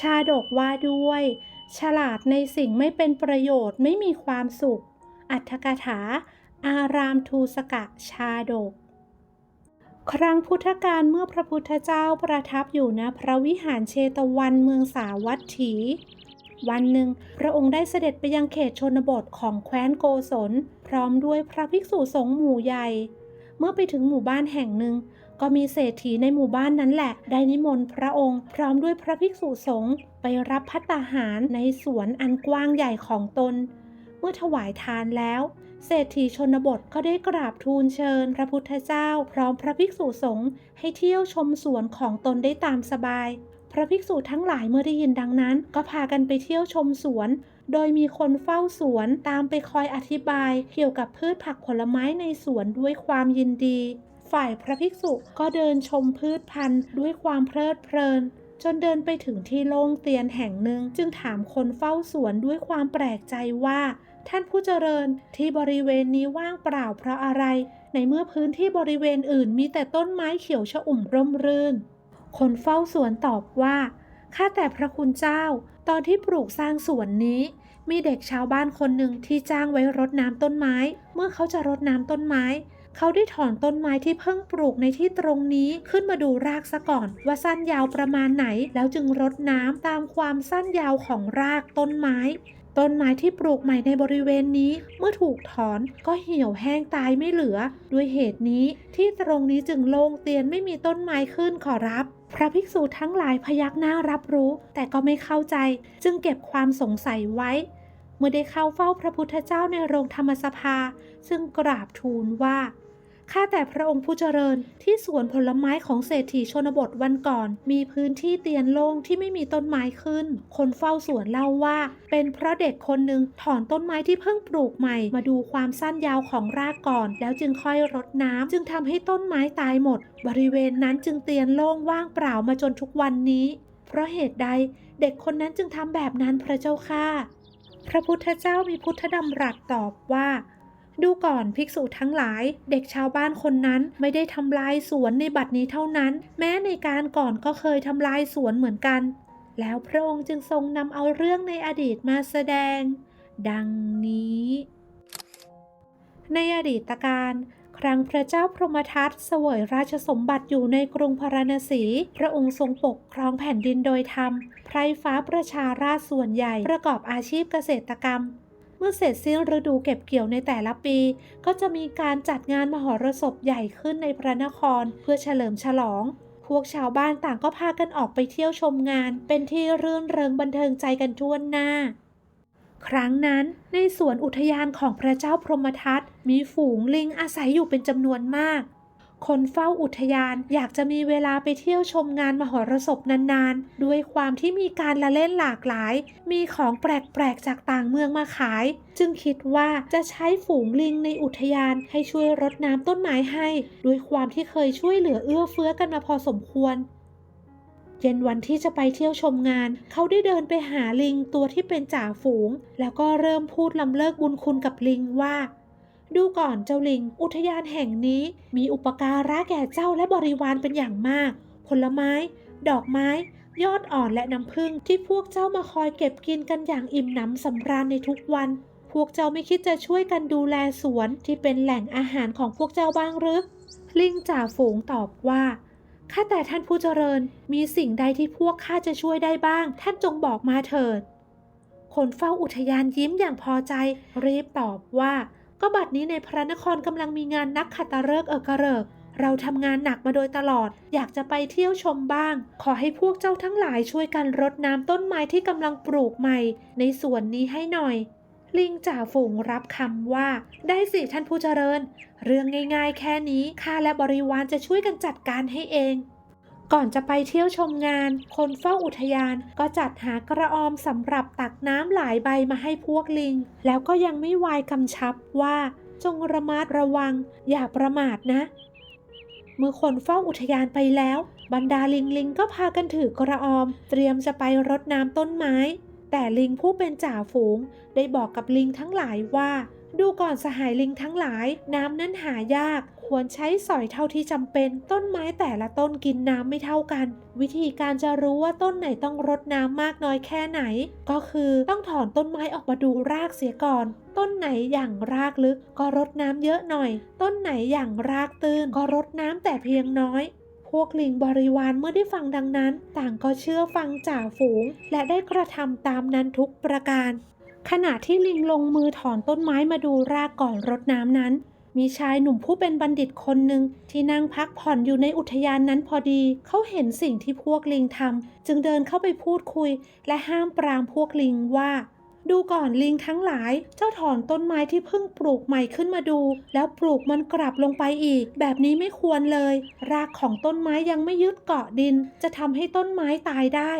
ชาดกว่าด้วย ฉลาดในสิ่งไม่เป็นประโยชน์ไม่มีความสุข อัตถกถา อารามทูสกะชาดก ครั้งพุทธกาลเมื่อพระพุทธเจ้าประทับอยู่ณพระวิหารเชตวันเมืองสาวัตถี วันหนึ่ง พระองค์ได้เสด็จไปยังเขตชนบทของแคว้นโกศล พร้อมด้วยพระภิกษุสงฆ์หมู่ใหญ่ เมื่อไปถึงหมู่บ้านแห่งหนึ่ง ก็มีเศรษฐีในหมู่บ้านนั้นแหละ ได้นิมนต์พระองค์ พร้อมด้วยพระภิกษุสงฆ์ไปรับพัตตาหารในสวนอันกว้างใหญ่ของตน เมื่อถวายทานแล้ว เศรษฐีชนบทก็ได้กราบทูลเชิญ พระพุทธเจ้า พร้อมพระภิกษุสงฆ์ให้เที่ยวชมสวนของตนได้ตามสบายพระภิกษุทั้งหลายเมื่อได้ยินดังนั้น ก็พากันไปเที่ยวชมสวน โดยมีคนเฝ้าสวนตามไปคอยอธิบายเกี่ยวกับพืชผักผลไม้ในสวนด้วยความยินดี ฝ่ายพระภิกษุก็เดินชมพืชพันธุ์ด้วยความเพลิดเพลินจนเดินไปถึงที่โล่งเตียนแห่งหนึ่ง จึงถามคนเฝ้าสวนด้วยความแปลกใจว่า ท่านผู้เจริญที่บริเวณนี้ว่างเปล่าเพราะอะไร ในเมื่อพื้นที่บริเวณอื่นมีแต่ต้นไม้เขียวชอุ่มร่มรื่น คนเฝ้าสวนตอบว่า ข้าแต่พระคุณเจ้า ตอนที่ปลูกสร้างสวนนี้ มีเด็กชาวบ้านคนหนึ่งที่จ้างไว้รดน้ำต้นไม้ เมื่อเขาจะรดน้ำต้นไม้ เขาได้ถอนต้นไม้ที่เพิ่งปลูกในที่ตรงนี้ขึ้นมาดูรากซะก่อน ว่าสั้นยาวประมาณไหน แล้วจึงรดน้ำตามความสั้นยาวของรากต้นไม้ต้นไม้ที่ปลูกใหม่ในบริเวณนี้ เมื่อถูกถอนก็เหี่ยวแห้งตายไม่เหลือ ด้วยเหตุนี้ที่ตรงนี้จึงโล่งเตียนไม่มีต้นไม้ขึ้นขอรับ พระภิกษุทั้งหลายพยักหน้ารับรู้ แต่ก็ไม่เข้าใจ จึงเก็บความสงสัยไว้ เมื่อได้เข้าเฝ้าพระพุทธเจ้าในโรงธรรมสภา ซึ่งกราบทูลว่า ข้าแต่พระองค์ผู้เจริญที่สวนผลไม้ของเศรษฐีชนบทวันก่อน มีพื้นที่เตียนโล่งที่ไม่มีต้นไม้ขึ้น คนเฝ้าสวนเล่าว่า เป็นเพราะเด็กคนหนึ่งถอนต้นไม้ที่เพิ่งปลูกใหม่มาดูความสั้นยาวของรากก่อน แล้วจึงค่อยรดน้ำจึงทำให้ต้นไม้ตายหมด บริเวณนั้นจึงเตียนโล่งว่างเปล่ามาจนทุกวันนี้ เพราะเหตุใดเด็กคนนั้นจึงทำแบบนั้นพระเจ้าค่ะ พระพุทธเจ้ามีพุทธดำรัสตอบว่า ดูก่อนภิกษุทั้งหลาย เด็กชาวบ้านคนนั้นไม่ได้ทำลายสวนในบัดนี้เท่านั้น แม้ในการก่อนก็เคยทำลายสวนเหมือนกัน แล้วพระองค์จึงทรงนำเอาเรื่องในอดีตมาแสดง ดังนี้ ในอดีตการครั้งพระเจ้าพรหมทัตเสวยราชสมบัติอยู่ในกรุงพาราณสี พระองค์ทรงปกครองแผ่นดินโดยธรรม ไพรฟ้าประชาราษฎรส่วนใหญ่ประกอบอาชีพเกษตรกรรม เมื่อเสร็จสิ้นฤดูเก็บเกี่ยวในแต่ละปี ก็จะมีการจัดงานมหรสพใหญ่ขึ้นในพระนครเพื่อเฉลิมฉลอง พวกชาวบ้านต่างก็พากันออกไปเที่ยวชมงาน เป็นที่รื่นเริงบันเทิงใจกันทั่วหน้า ครั้งนั้นในสวนอุทยานของพระเจ้าพรหมทัตมีฝูงลิงอาศัยอยู่เป็นจำนวนมาก คนเฝ้าอุทยาน อยากจะมีเวลาไปเที่ยวชมงานมหรสพนานๆ ด้วยความที่มีการละเล่นหลากหลาย มีของแปลกๆจากต่างเมืองมาขาย จึงคิดว่าจะใช้ฝูงลิงในอุทยานให้ช่วยรดน้ำต้นไม้ให้ ด้วยความที่เคยช่วยเหลือเอื้อเฟื้อกันมาพอสมควรเย็นวันที่จะไปเที่ยวชมงาน เขาได้เดินไปหาลิงตัวที่เป็นจ่าฝูง แล้วก็เริ่มพูดลำเลิกบุญคุณกับลิงว่า ดูก่อนเจ้าลิง อุทยานแห่งนี้ มีอุปการะแก่เจ้าและบริวารเป็นอย่างมาก ผลไม้ ดอกไม้ ยอดอ่อนและน้ำผึ้งที่พวกเจ้ามาคอยเก็บกินกันอย่างอิ่มหนำสำราญในทุกวัน พวกเจ้าไม่คิดจะช่วยกันดูแลสวนที่เป็นแหล่งอาหารของพวกเจ้าบ้างหรือ ลิงจ่าฝูงตอบว่าข้าแต่ท่านผู้เจริญ มีสิ่งใดที่พวกข้าจะช่วยได้บ้าง ท่านจงบอกมาเถิด คนเฝ้าอุทยานยิ้มอย่างพอใจรีบตอบว่า ก็บัดนี้ในพระนครกำลังมีงานนักขัตฤกษ์เอกระเริก เราทำงานหนักมาโดยตลอด อยากจะไปเที่ยวชมบ้าง ขอให้พวกเจ้าทั้งหลายช่วยกันรดน้ำต้นไม้ที่กำลังปลูกใหม่ ในสวนนี้ให้หน่อย ลิงจ่าฝูงรับคำว่า ได้สิท่านผู้เจริญ เรื่องง่ายๆแค่นี้ข้าและบริวารจะช่วยกันจัดการให้เอง ก่อนจะไปเที่ยวชมงาน คนเฝ้าอุทยานก็จัดหากระออมสำหรับตักน้ำหลายใบมาให้พวกลิง แล้วก็ยังไม่วายกำชับว่า จงระมัดระวัง อย่าประมาทนะ เมื่อคนเฝ้าอุทยานไปแล้ว บรรดาลิงลิงก็พากันถือกระออม เตรียมจะไปรดน้ำต้นไม้ แต่ลิงผู้เป็นจ่าฝูง ได้บอกกับลิงทั้งหลายว่าดูก่อนสหายลิงทั้งหลาย น้ำนั้นหายาก ควรใช้สอยเท่าที่จำเป็น ต้นไม้แต่ละต้นกินน้ำไม่เท่ากัน วิธีการจะรู้ว่าต้นไหนต้องรดน้ำมากน้อยแค่ไหน ก็คือต้องถอนต้นไม้ออกมาดูรากเสียก่อน ต้นไหนอย่างรากลึกก็รดน้ำเยอะหน่อย ต้นไหนอย่างรากตื้นก็รดน้ำแต่เพียงน้อยพวกลิงบริวารเมื่อได้ฟังดังนั้น ต่างก็เชื่อฟังจ่าฝูง และได้กระทำตามนั้นทุกประการ ขณะที่ลิงลงมือถอนต้นไม้มาดูรากก่อนรดน้ำนั้น มีชายหนุ่มผู้เป็นบัณฑิตคนหนึ่งที่นั่งพักผ่อนอยู่ในอุทยานนั้นพอดี เขาเห็นสิ่งที่พวกลิงทำจึงเดินเข้าไปพูดคุย และห้ามปรามพวกลิงว่า ดูก่อนลิงทั้งหลาย เจ้าถอนต้นไม้ที่เพิ่งปลูกใหม่ขึ้นมาดู แล้วปลูกมันกลับลงไปอีก แบบนี้ไม่ควรเลย รากของต้นไม้ยังไม่ยึดเกาะดิน จะทำให้ต้นไม้ตายได้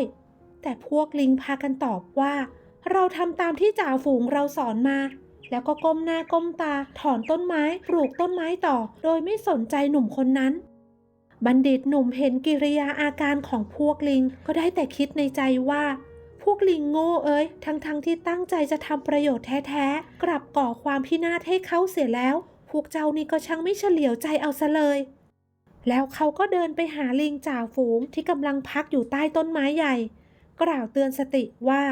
แต่พวกลิงพากันตอบว่า เราทำตามที่จ่าฝูงเราสอนมา แล้วก็ก้มหน้าก้มตา ถอนต้นไม้ปลูกต้นไม้ต่อ โดยไม่สนใจหนุ่มคนนั้น บัณฑิตหนุ่มเห็นกิริยาอาการของพวกลิง ก็ได้แต่คิดในใจว่าพวกลิงโง่เอ้ย ทั้งๆทที่ตั้งใจจะทำประโยชน์แท้ๆ กลับก่อความพินาศให้เขาเสียแล้ว พวกเจ้านี่ก็ช่างไม่เฉลียวใจเอาซะเลย แล้วเขาก็เดินไปหาลิงจ่าฝูงที่กำลังพักอยู่ใต้ต้นไม้ใหญ่ กล่าวเตือนสติว่า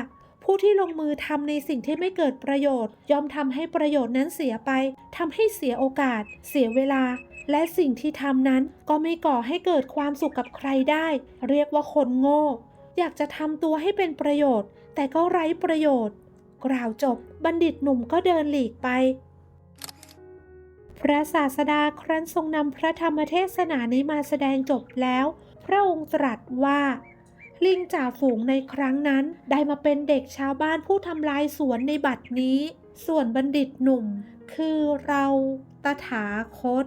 ผู้ที่ลงมือทำในสิ่งที่ไม่เกิดประโยชน์ ย่อมทำให้ประโยชน์นั้นเสียไปทำให้เสียโอกาส เสียเวลา และสิ่งที่ทำนั้นก็ไม่ก่อให้เกิดความสุขกับใครได้ เรียกว่าคนโง่ อยากจะทำตัวให้เป็นประโยชน์ แต่ก็ไร้ประโยชน์ กล่าวจบ บัณฑิตหนุ่มก็เดินหลีกไปพระศาสดาครั้นทรงนำพระธรรมเทศนานี้มาแสดงจบแล้ว พระองค์ตรัสว่า ลิงจ่าฝูงในครั้งนั้น ได้มาเป็นเด็กชาวบ้านผู้ทำลายสวนในบัดนี้ ส่วนบัณฑิตหนุ่ม คือเราตถาคต